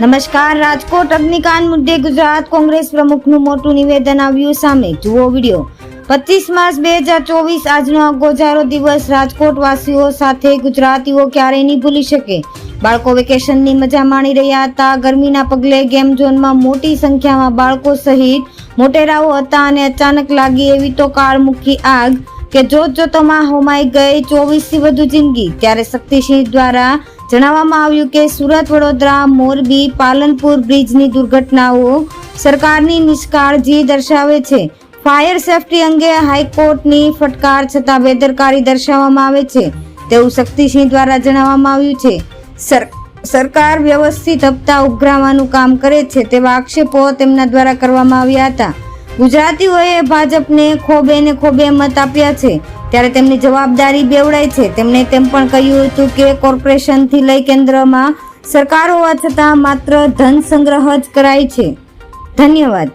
નમસ્કાર, રાજકોટ અગ્નિકાંડ મુદ્દે ગુજરાત કોંગ્રેસ પ્રમુખનું મોટું નિવેદન આવ્યું સામે. જુઓ વીડિયો. પચીસ માર્ચ બે હજાર ચોવીસ આજનો ગોજારો દિવસ રાજકોટ વાસીઓ સાથે ગુજરાતીઓ ક્યારેય નહીં ભૂલી શકે. બાળકો વેકેશનની મજા માણી રહ્યા હતા. ગરમીના પગલે ગેમ ઝોનમાં મોટી સંખ્યામાં બાળકો સહિત મોટેરાઓ હતા અને અચાનક લાગી એવી તો કાળમુખી આગ કે જોત જોતોમાં હોમાઈ ગઈ ચોવીસથી વધુ જિંદગી. ત્યારે શક્તિસિંહ દ્વારા જણાવવામાં આવ્યું કે સુરત, વડોદરા, મોરબી, પાલનપુર બ્રિજની દુર્ઘટનાઓ સરકારની નિષ્કાળજી દર્શાવે છે. ફાયર સેફટી અંગે હાઈકોર્ટની ફટકાર છતાં બેદરકારી દર્શાવવામાં આવે છે. તેવું શક્તિસિંહ દ્વારા જણાવવામાં આવ્યું છે. સર- સરકાર વ્યવસ્થિત હપ્તા ઉઘરાવવાનું કામ કરે છે તેવા આક્ષેપો તેમના દ્વારા કરવામાં આવ્યા હતા. ગુજરાતીઓએ ભાજપને ખોબે ને ખોબે મત આપ્યા છે. ત્યારે તેમની જવાબદારી બેવડાય છે. તેમણે તેમ પણ કહ્યું હતું કે કોર્પોરેશનથી લઈ કેન્દ્રમાં સરકાર હોવા છતાં માત્ર ધન સંગ્રહ જ કરાય છે. ધન્યવાદ.